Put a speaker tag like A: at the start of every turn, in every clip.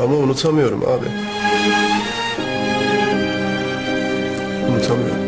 A: Ama unutamıyorum abi. Unutamıyorum.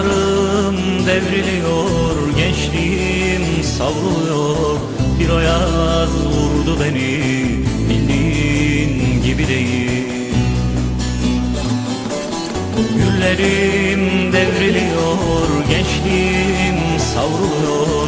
B: Dallarım devriliyor, gençliğim savruluyor. Bir ayaz vurdu beni, bildiğin gibi değil. Güllerim devriliyor, gençliğim savruluyor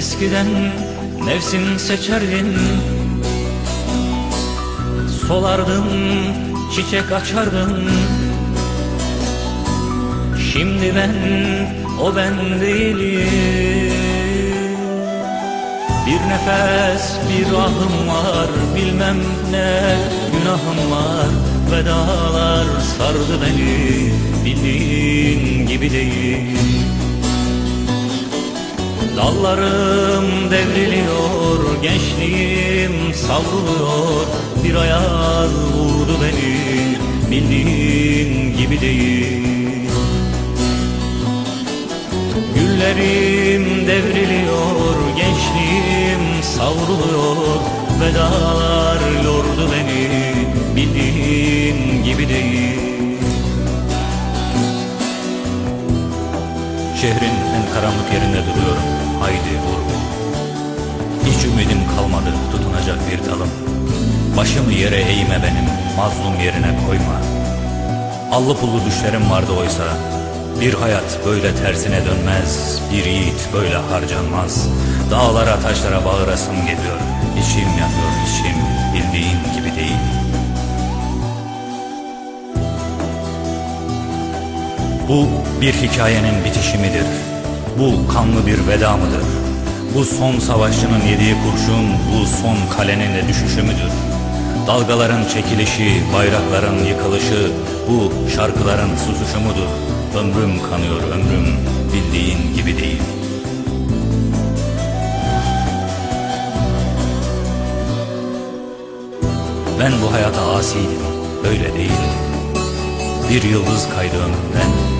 B: Eskiden nefsim seçerdin Solardım, çiçek açardım Şimdi ben, o ben değilim. Bir nefes, bir ahım var Bilmem ne günahım var. Vedalar sardı beni Bildiğin gibi değil Dallarım devriliyor, gençliğim savruluyor. Bir ayaz vurdu beni, bildiğin gibi değil. Güllerim devriliyor, gençliğim savruluyor. Vedalar yordu beni, bildiğin gibi değil karanlık yerinde duruyorum. Haydi vur. Hiç ümidim kalmadı tutunacak bir dalım. Başımı yere eğme benim, mazlum yerine koyma. Allı pullu düşlerim vardı oysa. Bir hayat böyle tersine dönmez, bir yiğit böyle harcanmaz. Dağlara taşlara bağırasım geliyor. İçim yanıyor içim, bildiğin gibi değil. Bu bir hikayenin bitişi midir? Bu kanlı bir veda mıdır? Bu son savaşçının yediği kurşun, bu son kalenin de düşüşü müdür? Dalgaların çekilişi, bayrakların yıkılışı, bu şarkıların susuşu mudur? Ömrüm kanıyor ömrüm, bildiğin gibi değil. Ben bu hayata asiydim, öyle değildim. Bir yıldız kaydı ömrümden.